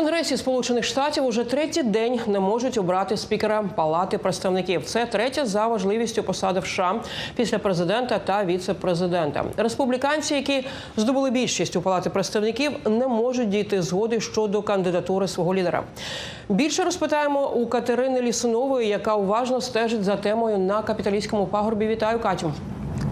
Конгресі Сполучених Штатів уже третій день не можуть обрати спікера Палати представників. Це третя за важливістю посади в США після президента та віце-президента. Республіканці, які здобули більшість у палати представників, не можуть дійти згоди щодо кандидатури свого лідера. Більше розпитаємо у Катерини Лісунової, яка уважно стежить за темою на капіталістському пагорбі. Вітаю, Катю.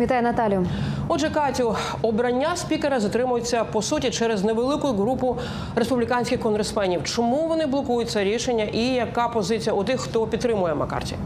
Вітаю, Наталю. Отже, Катю, обрання спікера затримується по суті через невелику групу республіканських конгресменів. Чому вони блокують це рішення, і яка позиція у тих, хто підтримує Маккарті?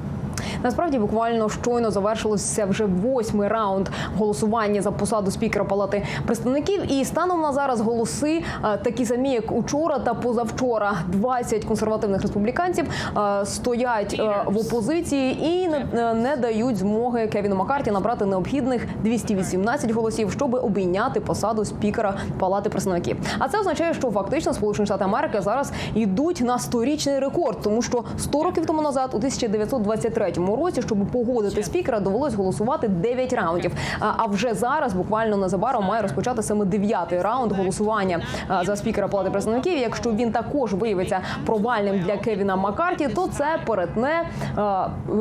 Насправді буквально щойно завершилося вже восьмий раунд голосування за посаду спікера Палати представників. І станом на зараз голоси е, такі самі, як учора та позавчора. 20 консервативних республіканців е, стоять е, в опозиції і не, дають змоги Кевіну Маккарті набрати необхідних 218 голосів, щоб обійняти посаду спікера Палати представників. А це означає, що фактично Сполучені Штати Америки зараз йдуть на сторічний рекорд, тому що 100 років тому назад, у 1923 році, щоб погодити спікера, довелось голосувати 9 раундів. А вже зараз, буквально незабаром, має розпочати саме дев'ятий раунд голосування за спікера Палати представників. Якщо він також виявиться провальним для Кевіна Маккарті, то це перетне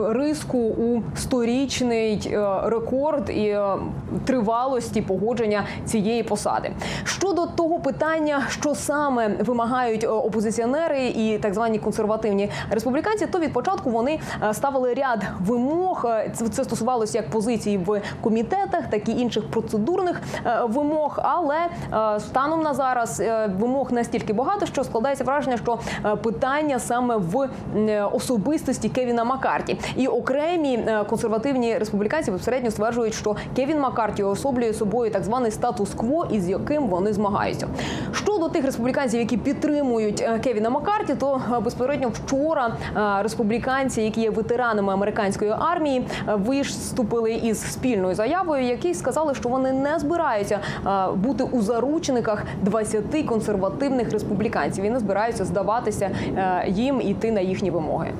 риску у сторічний рекорд і тривалості погодження цієї посади. Щодо того питання, що саме вимагають опозиціонери і так звані консервативні республіканці, то від початку вони ставили ряд вимог. Е, Це стосувалося як позицій в комітетах, так і інших процедурних е, вимог. Але е, станом на зараз вимог настільки багато, що складається враження, що питання саме в особистості Кевіна Маккарті. І окремі консервативні республіканці безпосередньо стверджують, що Кевін Маккарті особлює собою так званий статус-кво, із яким вони змагаються. Щодо тих республіканців, які підтримують е, Кевіна Маккарті, то е, безпосередньо вчора е, республіканці, які є ветеранами американської армії, виступили із спільною заявою, які сказали, що вони не збираються бути у заручниках 20 консервативних республіканців і не збираються здаватися їм і йти на їхні вимоги.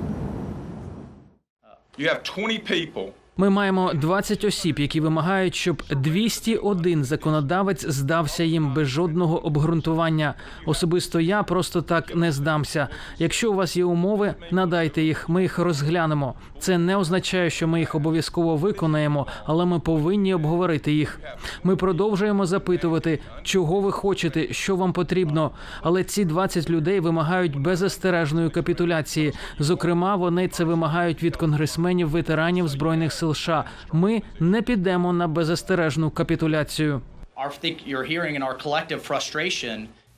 You have 20 people Ми маємо 20 осіб, які вимагають, щоб 201 законодавець здався їм без жодного обґрунтування. Особисто я просто так не здамся. Якщо у вас є умови, надайте їх. Ми їх розглянемо. Це не означає, що ми їх обов'язково виконаємо, але ми повинні обговорити їх. Ми продовжуємо запитувати, чого ви хочете, що вам потрібно. Але ці 20 людей вимагають беззастережної капітуляції. Зокрема, вони це вимагають від конгресменів ветеранів збройних сил. США. Ми не підемо на беззастережну капітуляцію.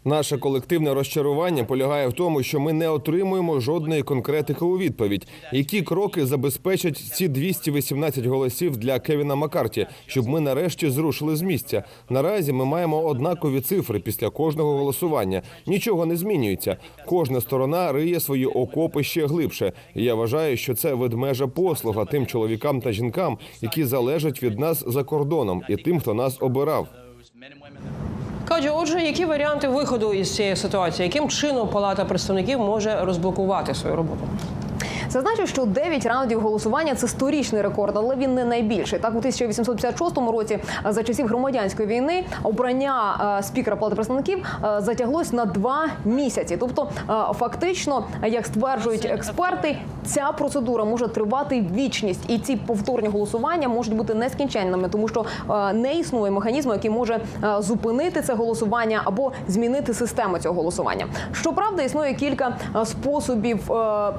Наше колективне розчарування полягає в тому, що ми не отримуємо жодної конкретики у відповідь. Які кроки забезпечать ці 218 голосів для Кевіна Маккарті, щоб ми нарешті зрушили з місця? Наразі ми маємо однакові цифри після кожного голосування. Нічого не змінюється. Кожна сторона риє свої окопи ще глибше. І я вважаю, що це ведмежа послуга тим чоловікам та жінкам, які залежать від нас за кордоном, і тим, хто нас обирав. Катю, отже, які варіанти виходу із цієї ситуації? Яким чином Палата представників може розблокувати свою роботу? Зазначу, що 9 раундів голосування це сторічний рекорд, але він не найбільший. Так, у 1856 році, е, за часів громадянської війни, обрання е, спікера Палати представників е, затяглось на два місяці. Тобто, фактично, як стверджують експерти, ця процедура може тривати вічність, і ці повторні голосування можуть бути нескінченними, тому що не існує механізму, який може зупинити це голосування або змінити систему цього голосування. Щоправда, існує кілька способів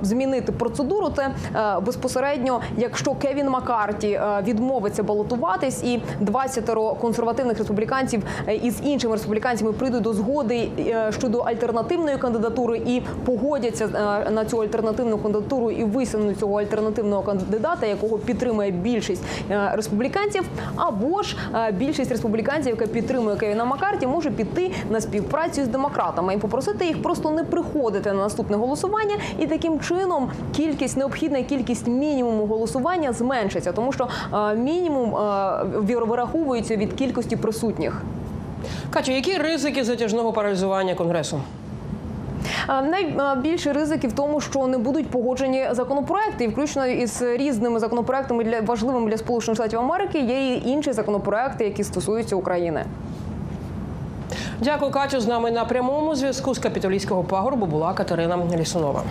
змінити процедуру. Це е, безпосередньо, якщо Кевін Маккарті е, відмовиться балотуватись, і 20 консервативних республіканців е, із іншими республіканцями прийдуть до згоди щодо альтернативної кандидатури і погодяться на цю альтернативну кандидатуру і висунуть цього альтернативного кандидата, якого підтримує більшість республіканців, або ж більшість республіканців, яка підтримує Кевіна Маккарті, може піти на співпрацю з демократами і попросити їх просто не приходити на наступне голосування, і таким чином кількість необхідна кількість мінімуму голосування зменшиться, тому що е, мінімум е, вираховується від кількості присутніх. Катю, які ризики затяжного паралізування конгресу? Е, Найбільший ризик і в тому, що не будуть погоджені законопроекти, і включно із різними законопроектами для важливими для Сполучених Штатів Америки. Є і інші законопроекти, які стосуються України. Дякую, Катю. З нами на прямому зв'язку з капітолійського пагорбу була Катерина Лісунова.